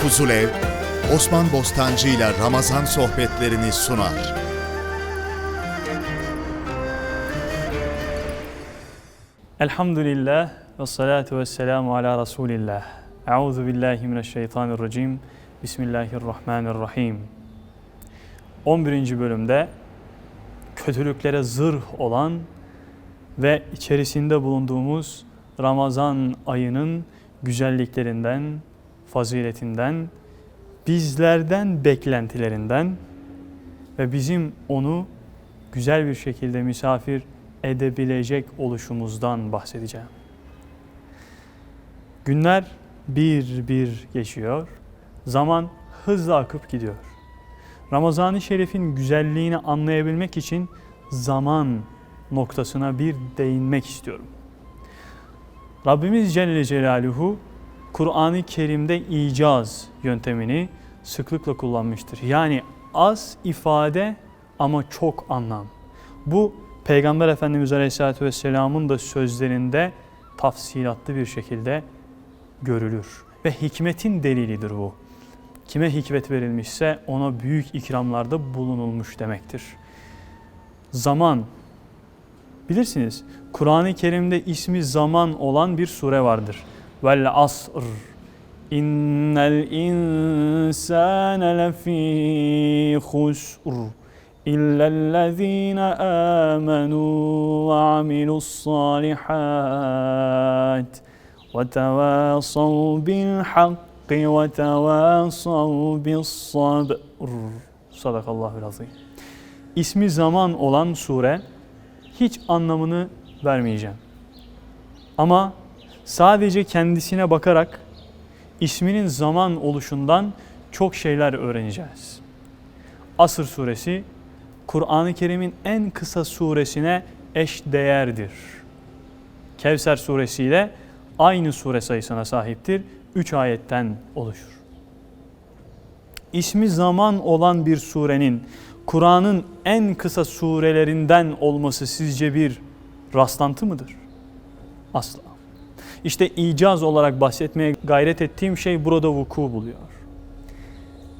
Fuzulev, Osman Bostancı ile Ramazan sohbetlerini sunar. Elhamdülillah ve salatu ve selamu ala Resulillah. Euzu billahi mineşşeytanirracim. Bismillahirrahmanirrahim. 11. bölümde kötülüklere zırh olan ve içerisinde bulunduğumuz Ramazan ayının güzelliklerinden, faziletinden, bizlerden beklentilerinden ve bizim onu güzel bir şekilde misafir edebilecek oluşumuzdan bahsedeceğim. Günler bir bir geçiyor. Zaman hızla akıp gidiyor. Ramazan-ı Şerif'in güzelliğini anlayabilmek için zaman noktasına bir değinmek istiyorum. Rabbimiz Celle Celaluhu Kur'an-ı Kerim'de icaz yöntemini sıklıkla kullanmıştır. Yani az ifade ama çok anlam. Bu Peygamber Efendimiz Aleyhisselatü Vesselam'ın da sözlerinde tafsilatlı bir şekilde görülür. Ve hikmetin delilidir bu. Kime hikmet verilmişse ona büyük ikramlarda bulunulmuş demektir. Zaman, bilirsiniz Kur'an-ı Kerim'de ismi zaman olan bir sure vardır Vel asr. İnnel insane lefî husr. إلا الذين آمنوا وعملوا الصالحات وتواصوا بالحق وتواصوا بالصبر صدق الله العظيم İsmi zaman olan sure hiç anlamını vermeyeceğim. Ama sadece kendisine bakarak isminin zaman oluşundan çok şeyler öğreneceğiz. Asır suresi Kur'an-ı Kerim'in en kısa suresine eş değerdir. Kevser suresiyle aynı sure sayısına sahiptir. 3 ayetten oluşur. İsmi zaman olan bir surenin Kur'an'ın en kısa surelerinden olması sizce bir rastlantı mıdır? Asla. İşte icaz olarak bahsetmeye gayret ettiğim şey burada vuku buluyor.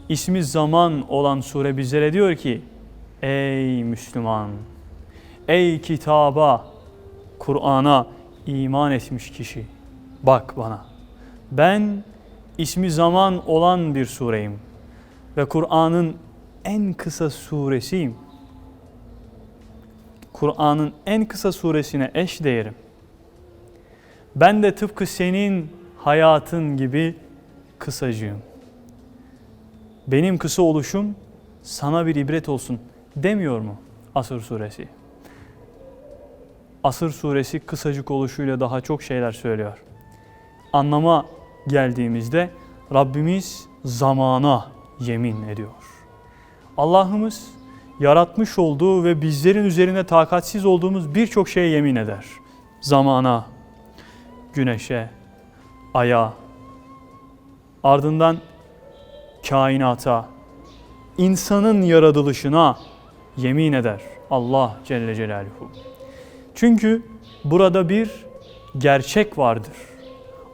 İsmi zaman olan sure bizlere diyor ki Ey Müslüman, ey kitaba, Kur'an'a iman etmiş kişi, bak bana. Ben ismi zaman olan bir sureyim ve Kur'an'ın en kısa suresiyim. Kur'an'ın en kısa suresine eş değerim. Ben de tıpkı senin hayatın gibi kısacığım. Benim kısa oluşum sana bir ibret olsun demiyor mu Asır suresi? Asır suresi kısacık oluşuyla daha çok şeyler söylüyor. Anlama geldiğimizde Rabbimiz zamana yemin ediyor. Allah'ımız yaratmış olduğu ve bizlerin üzerine takatsiz olduğumuz birçok şeye yemin eder. Zamana, güneşe, aya, ardından kainata, insanın yaratılışına yemin eder Allah Celle Celaluhu. Çünkü burada bir gerçek vardır.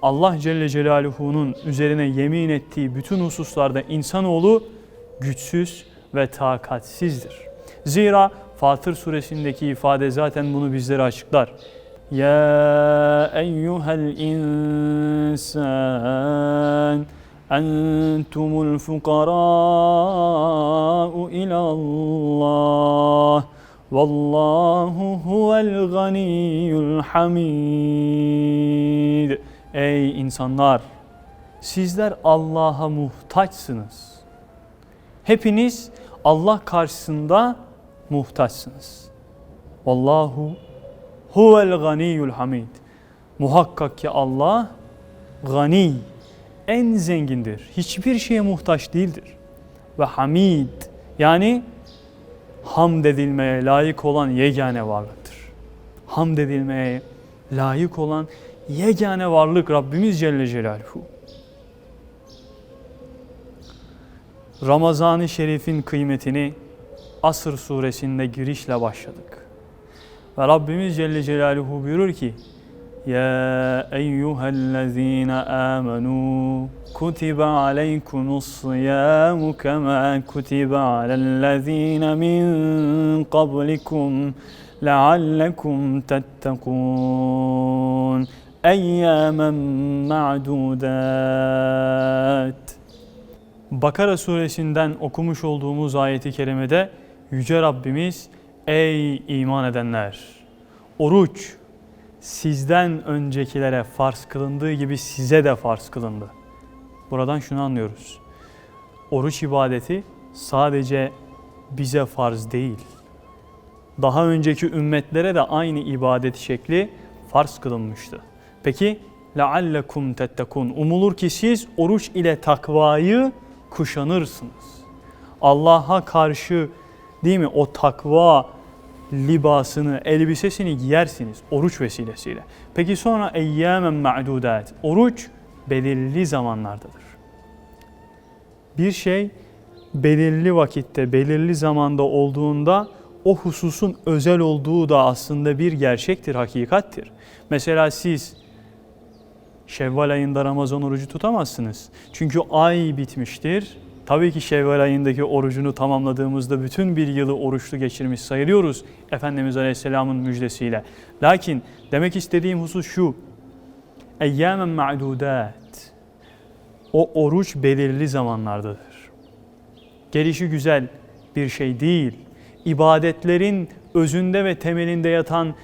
Allah Celle Celaluhu'nun üzerine yemin ettiği bütün hususlarda insanoğlu güçsüz ve takatsizdir. Zira Fatır suresindeki ifade zaten bunu bizlere açıklar. Ya eyyuhel insan entumul fukara'u ilallah Vallahu huvel ganiyyul hamid Ey insanlar! Sizler Allah'a muhtaçsınız. Hepiniz Allah karşısında muhtaçsınız. Vallahu huvel ganiyyul hamid. Muhakkak ki Allah gani, en zengindir. Hiçbir şeye muhtaç değildir. Ve hamid yani hamd edilmeye layık olan yegane varlıktır. Hamd edilmeye layık olan yegane varlık Rabbimiz Celle Celaluhu. Ramazan-ı Şerif'in kıymetini Asır suresinde girişle başladık. Ve Rabbimiz Celle Celaluhu buyurur ki Ya eyyühellezine amenu kutibe aleykumussiyamu kema kutibe alellezine min kablikum leallekum tettekun eyyamen ma'dudat. Bakara suresinden okumuş olduğumuz ayeti kerimede Yüce Rabbimiz Ey iman edenler! Oruç sizden öncekilere farz kılındığı gibi size de farz kılındı. Buradan şunu anlıyoruz. Oruç ibadeti sadece bize farz değil. Daha önceki ümmetlere de aynı ibadet şekli farz kılınmıştı. Peki لَعَلَّكُمْ تَتَّكُونَ Umulur ki siz oruç ile takvayı kuşanırsınız. Allah'a karşı değil mi o takva libasını, elbisesini giyersiniz oruç vesilesiyle. Peki sonra eyyâmen ma'dudat. Oruç belirli zamanlardadır. Bir şey belirli vakitte, belirli zamanda olduğunda o hususun özel olduğu da aslında bir gerçektir, hakikattir. Mesela siz Şevval ayında Ramazan orucu tutamazsınız. Çünkü ay bitmiştir. Tabii ki Şevval ayındaki orucunu tamamladığımızda bütün bir yılı oruçlu geçirmiş sayılıyoruz Efendimiz Aleyhisselam'ın müjdesiyle. Lakin demek istediğim husus şu. Eyyâmen ma'dudat. O oruç belirli zamanlardadır. Gelişi güzel bir şey değil. İbadetlerin özünde ve temelinde yatan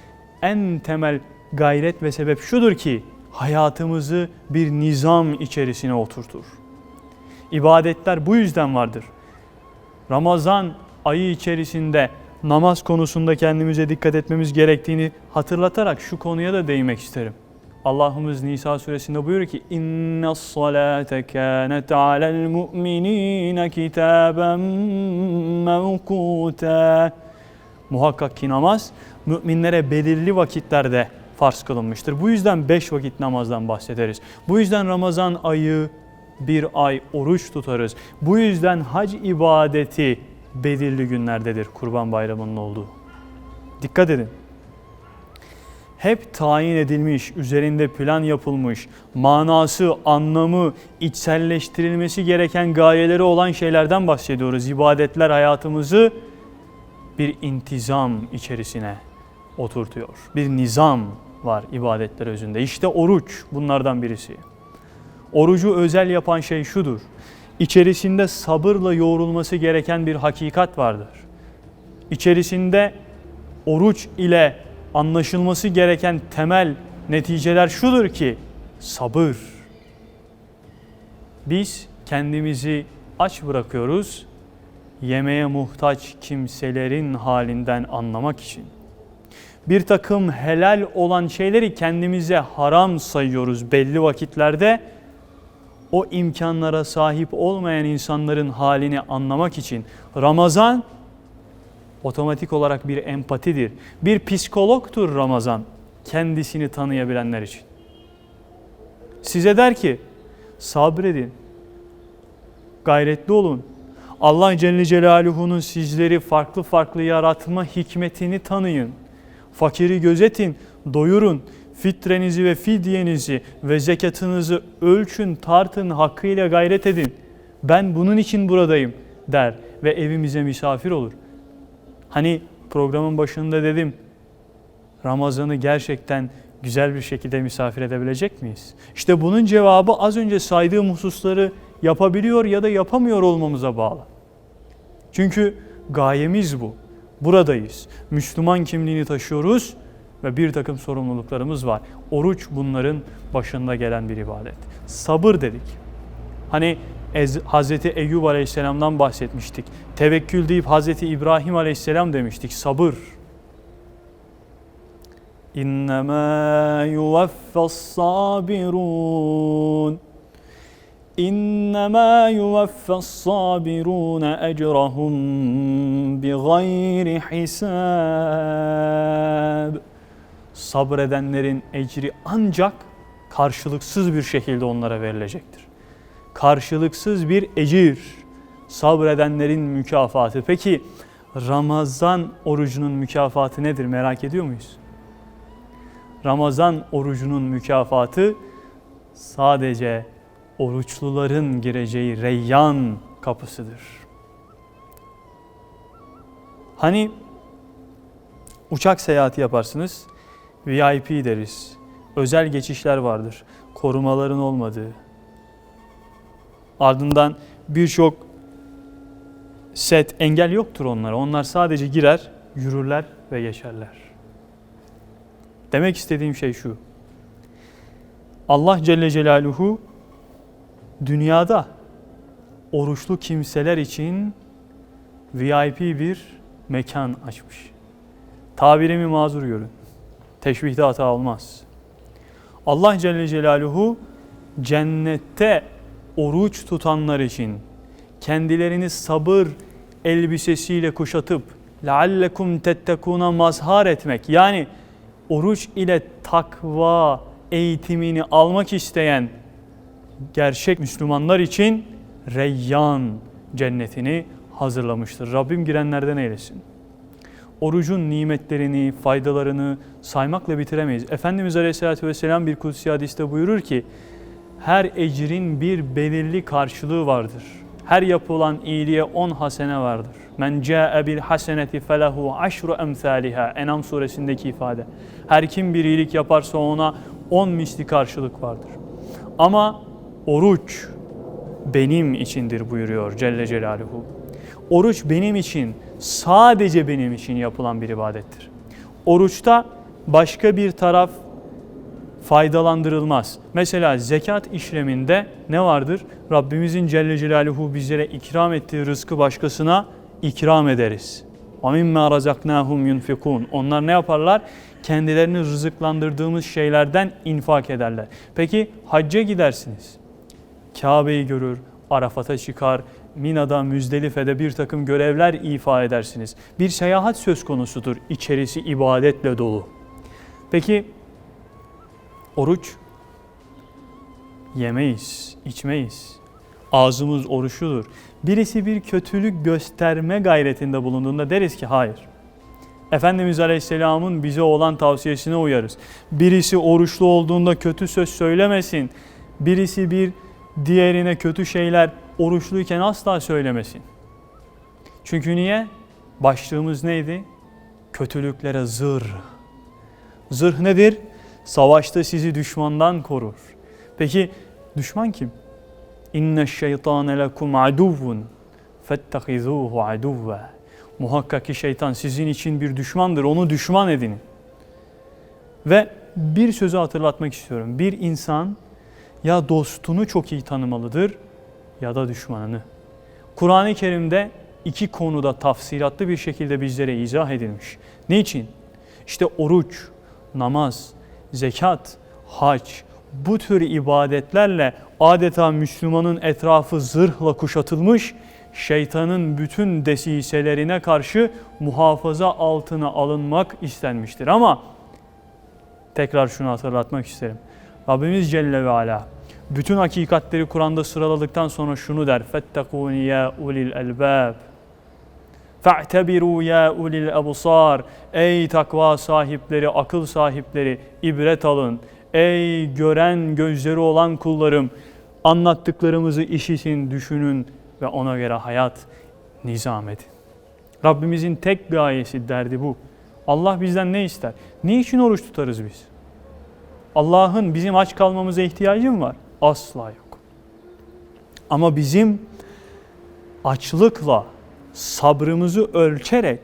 en temel gayret ve sebep şudur ki hayatımızı bir nizam içerisine oturtur. İbadetler bu yüzden vardır. Ramazan ayı içerisinde namaz konusunda kendimize dikkat etmemiz gerektiğini hatırlatarak şu konuya da değinmek isterim. Allah'ımız Nisa suresinde buyuruyor ki inna salate kanet alel mu'minine kitaben mevkuta Muhakkak ki namaz müminlere belirli vakitlerde farz kılınmıştır. Bu yüzden beş vakit namazdan bahsederiz. Bu yüzden Ramazan ayı bir ay oruç tutarız. Bu yüzden hac ibadeti belirli günlerdedir Kurban Bayramı'nın olduğu. Dikkat edin. Hep tayin edilmiş, üzerinde plan yapılmış, manası, anlamı, içselleştirilmesi gereken gayeleri olan şeylerden bahsediyoruz. İbadetler hayatımızı bir intizam içerisine oturtuyor. Bir nizam var ibadetler özünde. İşte oruç bunlardan birisi. Orucu özel yapan şey şudur. İçerisinde sabırla yoğrulması gereken bir hakikat vardır. İçerisinde oruç ile anlaşılması gereken temel neticeler şudur ki sabır. Biz kendimizi aç bırakıyoruz yemeğe muhtaç kimselerin halinden anlamak için. Bir takım helal olan şeyleri kendimize haram sayıyoruz belli vakitlerde. O imkanlara sahip olmayan insanların halini anlamak için Ramazan otomatik olarak bir empatidir. Bir psikologtur Ramazan kendisini tanıyabilenler için. Size der ki sabredin, gayretli olun, Allah Celle Celaluhu'nun sizleri farklı farklı yaratma hikmetini tanıyın. Fakiri gözetin, doyurun. Fitrenizi ve fidyenizi ve zekatınızı ölçün, tartın, hakkıyla gayret edin. Ben bunun için buradayım der ve evimize misafir olur. Hani programın başında dedim Ramazan'ı gerçekten güzel bir şekilde misafir edebilecek miyiz? İşte bunun cevabı az önce saydığım hususları yapabiliyor ya da yapamıyor olmamıza bağlı. Çünkü gayemiz bu. Buradayız. Müslüman kimliğini taşıyoruz ve bir takım sorumluluklarımız var. Oruç bunların başında gelen bir ibadet. Sabır dedik. Hani Hazreti Eyyub Aleyhisselam'dan bahsetmiştik. Tevekkül deyip Hazreti İbrahim Aleyhisselam demiştik. Sabır. İnnemâ yuvaffas sabirun. İnnemâ yuvaffas sabirun ecrahum bi gayri hisab. Sabredenlerin ecri ancak karşılıksız bir şekilde onlara verilecektir. Karşılıksız bir ecir. Sabredenlerin mükafatı. Peki Ramazan orucunun mükafatı nedir merak ediyor muyuz? Ramazan orucunun mükafatı sadece oruçluların gireceği reyyan kapısıdır. Hani uçak seyahati yaparsınız, VIP deriz. Özel geçişler vardır. Korumaların olmadığı. Ardından birçok set engel yoktur onlara. Onlar sadece girer, yürürler ve geçerler. Demek istediğim şey şu. Allah Celle Celaluhu dünyada oruçlu kimseler için VIP bir mekan açmış. Tabirimi mazur görün. Teşbihde hata olmaz. Allah Celle Celaluhu cennette oruç tutanlar için kendilerini sabır elbisesiyle kuşatıp لَعَلَّكُمْ tettekuna mazhar etmek yani oruç ile takva eğitimini almak isteyen gerçek Müslümanlar için Reyyan cennetini hazırlamıştır. Rabbim girenlerden eylesin. Orucun nimetlerini, faydalarını saymakla bitiremeyiz. Efendimiz Aleyhisselatü Vesselam bir kutsi hadiste buyurur ki, her ecrin bir belirli karşılığı vardır. Her yapılan iyiliğe on hasene vardır. Men ca'e bil haseneti felehu aşru emsaliha. Enam suresindeki ifade. Her kim bir iyilik yaparsa ona on misli karşılık vardır. Ama oruç benim içindir buyuruyor Celle Celaluhu. Oruç benim için, sadece benim için yapılan bir ibadettir. Oruçta başka bir taraf faydalandırılmaz. Mesela zekat işleminde ne vardır? Rabbimizin Celle Celaluhu bizlere ikram ettiği rızkı başkasına ikram ederiz. وَمِمَّا رَزَقْنَاهُمْ يُنْفِقُونَ Onlar ne yaparlar? Kendilerini rızıklandırdığımız şeylerden infak ederler. Peki hacca gidersiniz. Kabe'yi görür, Arafat'a çıkar, Mina'da, Müzdelife'de bir takım görevler ifa edersiniz. Bir seyahat söz konusudur. İçerisi ibadetle dolu. Peki oruç yemeyiz, içmeyiz. Ağzımız oruçludur. Birisi bir kötülük gösterme gayretinde bulunduğunda deriz ki hayır. Efendimiz Aleyhisselam'ın bize olan tavsiyesine uyarız. Birisi oruçlu olduğunda kötü söz söylemesin. Birisi bir diğerine kötü şeyler oruçluyken asla söylemesin. Çünkü niye? Başlığımız neydi? Kötülüklere zırh. Zırh nedir? Savaşta sizi düşmandan korur. Peki düşman kim? İnne şeytane lekum aduvun fettehizuhu aduve. Muhakkak ki şeytan sizin için bir düşmandır. Onu düşman edinin. Ve bir sözü hatırlatmak istiyorum. Bir insan ya dostunu çok iyi tanımalıdır ya da düşmanını. Kur'an-ı Kerim'de iki konuda tafsilatlı bir şekilde bizlere izah edilmiş. Niçin? İşte oruç, namaz, zekat, hac bu tür ibadetlerle adeta Müslümanın etrafı zırhla kuşatılmış, şeytanın bütün desiselerine karşı muhafaza altına alınmak istenmiştir. Ama tekrar şunu hatırlatmak isterim. Rabbimiz Celle ve Ala bütün hakikatleri Kur'an'da sıraladıktan sonra şunu der. Fettekûni ya ulil elbâb. Fe'tebiru ya ulil ebsar. Ey takva sahipleri, akıl sahipleri ibret alın. Ey gören gözleri olan kullarım anlattıklarımızı işitin, düşünün ve ona göre hayat nizam edin. Rabbimizin tek gayesi derdi bu. Allah bizden ne ister? Ne için oruç tutarız biz? Allah'ın bizim aç kalmamıza ihtiyacı mı var? Asla yok. Ama bizim açlıkla sabrımızı ölçerek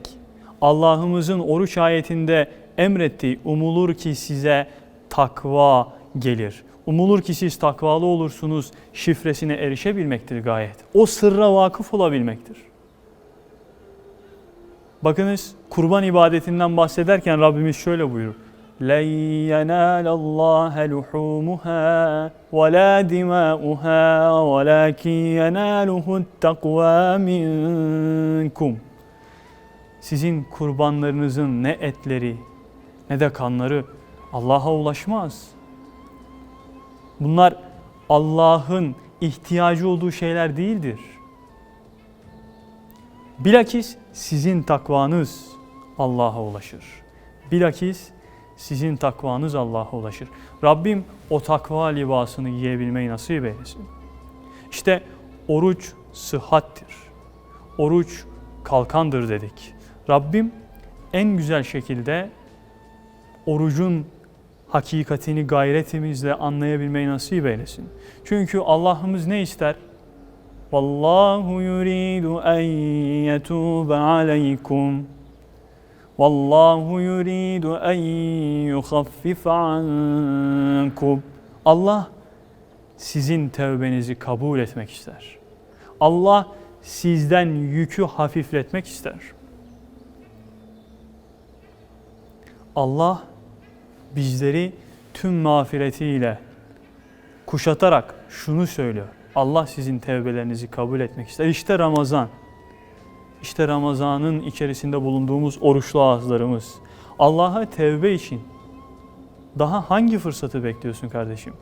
Allah'ımızın oruç ayetinde emrettiği umulur ki size takva gelir. Umulur ki siz takvalı olursunuz şifresine erişebilmektir gayet. O sırra vakıf olabilmektir. Bakınız kurban ibadetinden bahsederken Rabbimiz şöyle buyurur. لَنْ يَنَالَ اللّٰهَ لُحُومُهَا وَلَا دِمَاؤُهَا وَلَكِنْ يَنَالُهُ التَّقْوَى مِنْكُمْ Sizin kurbanlarınızın ne etleri ne de kanları Allah'a ulaşmaz. Bunlar Allah'ın ihtiyacı olduğu şeyler değildir. Bilakis sizin takvanız Allah'a ulaşır. Bilakis sizin takvanız Allah'a ulaşır. Rabbim o takva libasını giyebilmeyi nasip eylesin. İşte oruç sıhhattir. Oruç kalkandır dedik. Rabbim en güzel şekilde orucun hakikatini gayretimizle anlayabilmeyi nasip eylesin. Çünkü Allah'ımız ne ister? Vallahu yuridu en yetube aleykum. Vallahu yuridu en yukhaffife ankum. Allah sizin tevbenizi kabul etmek ister. Allah sizden yükü hafifletmek ister. Allah bizleri tüm mağfiretiyle kuşatarak şunu söylüyor. Allah sizin tevbelerinizi kabul etmek ister. İşte Ramazan. İşte Ramazan'ın içerisinde bulunduğumuz oruçlu ağızlarımız. Allah'a tevbe için daha hangi fırsatı bekliyorsun kardeşim?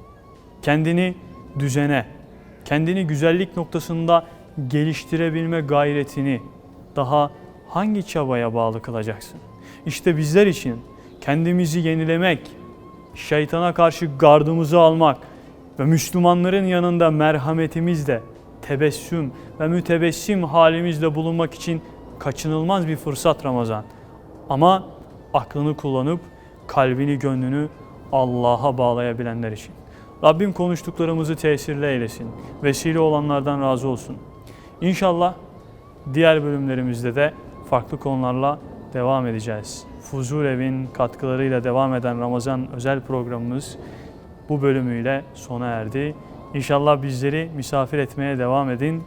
Kendini düzene, kendini güzellik noktasında geliştirebilme gayretini daha hangi çabaya bağlı kılacaksın? İşte bizler için kendimizi yenilemek, şeytana karşı gardımızı almak ve Müslümanların yanında merhametimizle, tebessüm ve mütebessim halimizle bulunmak için kaçınılmaz bir fırsat Ramazan. Ama aklını kullanıp kalbini, gönlünü Allah'a bağlayabilenler için. Rabbim konuştuklarımızı tesirli eylesin. Vesile olanlardan razı olsun. İnşallah diğer bölümlerimizde de farklı konularla devam edeceğiz. Fuzul Ev'in katkılarıyla devam eden Ramazan özel programımız bu bölümüyle sona erdi. İnşallah bizleri misafir etmeye devam edin.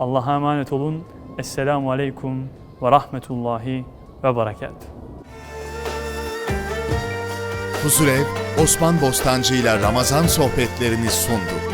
Allah'a emanet olun. Esselamu Aleyküm ve Rahmetullahi ve Berekatuhu. Huzurev, Osman Bostancı ile Ramazan sohbetlerini sundu.